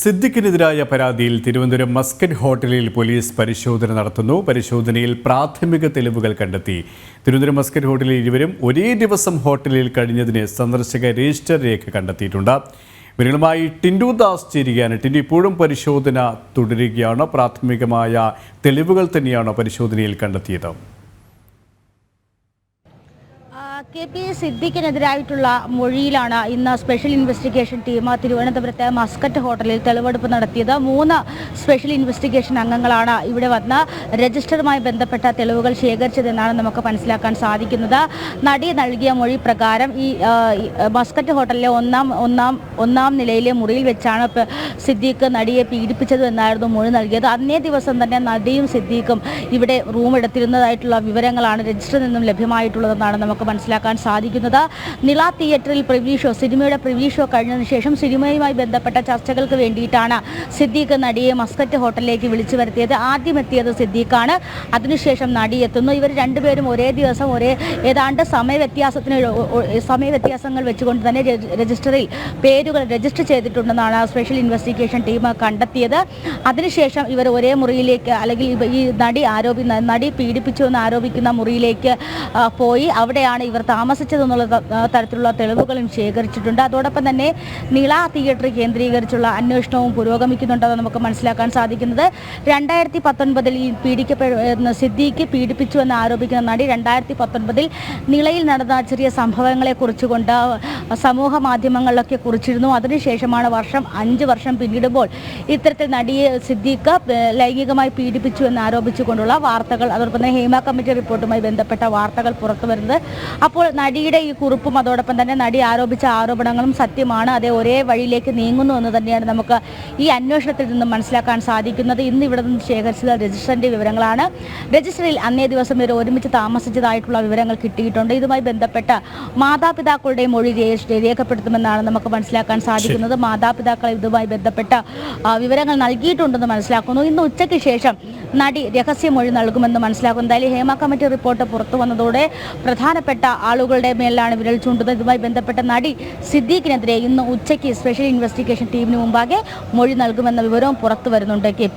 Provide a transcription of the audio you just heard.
സിദ്ദിഖിനെതിരായ പരാതിയിൽ തിരുവനന്തപുരം മസ്കറ്റ് ഹോട്ടലിൽ പോലീസ് പരിശോധന നടത്തുന്നു. പരിശോധനയിൽ പ്രാഥമിക തെളിവുകൾ കണ്ടെത്തി. തിരുവനന്തപുരം മസ്കറ്റ് ഹോട്ടലിൽ ഇരുവരും ഒരേ ദിവസം ഹോട്ടലിൽ കഴിഞ്ഞതിന് സന്ദർശക രജിസ്റ്റർ രേഖ കണ്ടെത്തിയിട്ടുണ്ട്. ഇവരുമായി ടിൻഡു ദാസ് ചേരുകയാണ്. ടിൻഡു ഇപ്പോഴും പരിശോധന തുടരുകയാണ്. പ്രാഥമികമായ തെളിവുകൾ തന്നെയാണ് പരിശോധനയിൽ കണ്ടെത്തിയത്. കെ പി സിദ്ദിഖിനെതിരായിട്ടുള്ള മൊഴിയിലാണ് ഇന്ന് സ്പെഷ്യൽ ഇൻവെസ്റ്റിഗേഷൻ ടീം തിരുവനന്തപുരത്തെ മസ്കറ്റ് ഹോട്ടലിൽ തെളിവെടുപ്പ് നടത്തിയത്. മൂന്ന് സ്പെഷ്യൽ ഇൻവെസ്റ്റിഗേഷൻ അംഗങ്ങളാണ് ഇവിടെ വന്ന് രജിസ്റ്ററുമായി ബന്ധപ്പെട്ട തെളിവുകൾ ശേഖരിച്ചതെന്നാണ് നമുക്ക് മനസ്സിലാക്കാൻ സാധിക്കുന്നത്. നടി നൽകിയ മൊഴി പ്രകാരം ഈ മസ്കറ്റ് ഹോട്ടലിലെ ഒന്നാം ഒന്നാം ഒന്നാം നിലയിലെ മുറിയിൽ വെച്ചാണ് സിദ്ദീഖ് നടിയെ പീഡിപ്പിച്ചത് എന്നായിരുന്നു മൊഴി നൽകിയത്. അന്നേ ദിവസം തന്നെ നടിയും സിദ്ദീഖും ഇവിടെ റൂം എടുത്തിരുന്നതായിട്ടുള്ള വിവരങ്ങളാണ് രജിസ്റ്ററിൽ നിന്നും ലഭ്യമായിട്ടുള്ളതെന്നാണ് നമുക്ക് മനസ്സിലാക്കാൻ സാധിക്കുന്നത്. നില തിയേറ്ററിൽ പ്രിവ്യൂ ഷോ സിനിമയുടെ പ്രിവ്യൂ ഷോ കഴിഞ്ഞതിന് ശേഷം സിനിമയുമായി ബന്ധപ്പെട്ട ചർച്ചകൾക്ക് വേണ്ടിയിട്ടാണ് സിദ്ദീഖ് നടിയെ മസ്കറ്റ് ഹോട്ടലിലേക്ക് വിളിച്ചു വരുത്തിയത്. ആദ്യം എത്തിയത് സിദ്ദീഖാണ്. അതിനുശേഷം നടി എത്തുന്നു. ഇവർ രണ്ടുപേരും ഒരേ ദിവസം ഒരേ ഏതാണ്ട് സമയവ്യത്യാസത്തിന് സമയവ്യത്യാസങ്ങൾ വെച്ചുകൊണ്ട് തന്നെ രജി- രജിസ്റ്ററിൽ പേരുകൾ രജിസ്റ്റർ ചെയ്തിട്ടുണ്ടെന്നാണ് സ്പെഷ്യൽ ഇൻവെസ്റ്റിഗേഷൻ ടീം കണ്ടെത്തിയത്. അതിനുശേഷം ഇവർ ഒരേ മുറിയിലേക്ക് അല്ലെങ്കിൽ ഈ നടി ആരോപി നടി പീഡിപ്പിച്ചു എന്ന് ആരോപിക്കുന്ന മുറിയിലേക്ക് പോയി. അവിടെയാണ് ഇവർ താമസിച്ചതെന്നുള്ള തരത്തിലുള്ള തെളിവുകളും ശേഖരിച്ചിട്ടുണ്ട്. അതോടൊപ്പം തന്നെ നിള തിയേറ്റർ കേന്ദ്രീകരിച്ചുള്ള അന്വേഷണവും പുരോഗമിക്കുന്നുണ്ടെന്ന് നമുക്ക് മനസ്സിലാക്കാൻ സാധിക്കുന്നത്. രണ്ടായിരത്തി പത്തൊൻപതിൽ ഈ പീഡിക്കപ്പെടുന്ന സിദ്ദിഖ് പീഡിപ്പിച്ചു എന്ന് ആരോപിക്കുന്ന നടി രണ്ടായിരത്തി പത്തൊൻപതിൽ നിളയിൽ നടന്ന ചെറിയ സംഭവങ്ങളെ കുറിച്ചുകൊണ്ട് സമൂഹ മാധ്യമങ്ങളിലൊക്കെ കുറിച്ചിരുന്നു. അതിനുശേഷമാണ് വർഷം അഞ്ച് വർഷം പിന്നിടുമ്പോൾ ഇത്തരത്തിൽ നടിയെ സിദ്ദീഖ് ലൈംഗികമായി പീഡിപ്പിച്ചു എന്ന് ആരോപിച്ചുകൊണ്ടുള്ള വാർത്തകൾ അതോടൊപ്പം തന്നെ ഹേമ കമ്മിറ്റി റിപ്പോർട്ടുമായി ബന്ധപ്പെട്ട വാർത്തകൾ പുറത്തു വരുന്നത് അപ്പോൾ നടിയുടെ ഈ കുറിപ്പും അതോടൊപ്പം തന്നെ നടി ആരോപിച്ച ആരോപണങ്ങളും സത്യമാണ്. അതേ ഒരേ വഴിയിലേക്ക് നീങ്ങുന്നു എന്ന് തന്നെയാണ് നമുക്ക് ഈ അന്വേഷണത്തിൽ നിന്നും മനസ്സിലാക്കാൻ സാധിക്കുന്നത്. ഇന്ന് ഇവിടെ നിന്ന് ശേഖരിച്ചത് രജിസ്റ്ററിന്റെ വിവരങ്ങളാണ്. രജിസ്റ്ററിൽ അന്നേ ദിവസം ഇവർ ഒരുമിച്ച് താമസിച്ചതായിട്ടുള്ള വിവരങ്ങൾ കിട്ടിയിട്ടുണ്ട്. ഇതുമായി ബന്ധപ്പെട്ട മാതാപിതാക്കളുടെ മൊഴി രേഖപ്പെടുത്തുമെന്നാണ് നമുക്ക് മനസ്സിലാക്കാൻ സാധിക്കുന്നത്. മാതാപിതാക്കൾ ഇതുമായി ബന്ധപ്പെട്ട വിവരങ്ങൾ നൽകിയിട്ടുണ്ടെന്ന് മനസ്സിലാക്കുന്നു. ഇന്ന് ഉച്ചയ്ക്ക് ശേഷം നടി രഹസ്യമൊഴി നൽകുമെന്ന് മനസ്സിലാക്കും എന്തായാലും ഹേമ കമ്മിറ്റി റിപ്പോർട്ട് പുറത്തു വന്നതോടെ പ്രധാനപ്പെട്ട ആളുകളുടെ മേലാണ് വിരൽ ചൂണ്ടുന്നത്. ഇതുമായി ബന്ധപ്പെട്ട നടി സിദ്ദീഖിനെതിരെ ഇന്ന് ഉച്ചയ്ക്ക് സ്പെഷ്യൽ ഇൻവെസ്റ്റിഗേഷൻ ടീമിന് മുമ്പാകെ മൊഴി നൽകുമെന്ന വിവരവും പുറത്തു വരുന്നുണ്ട് കെ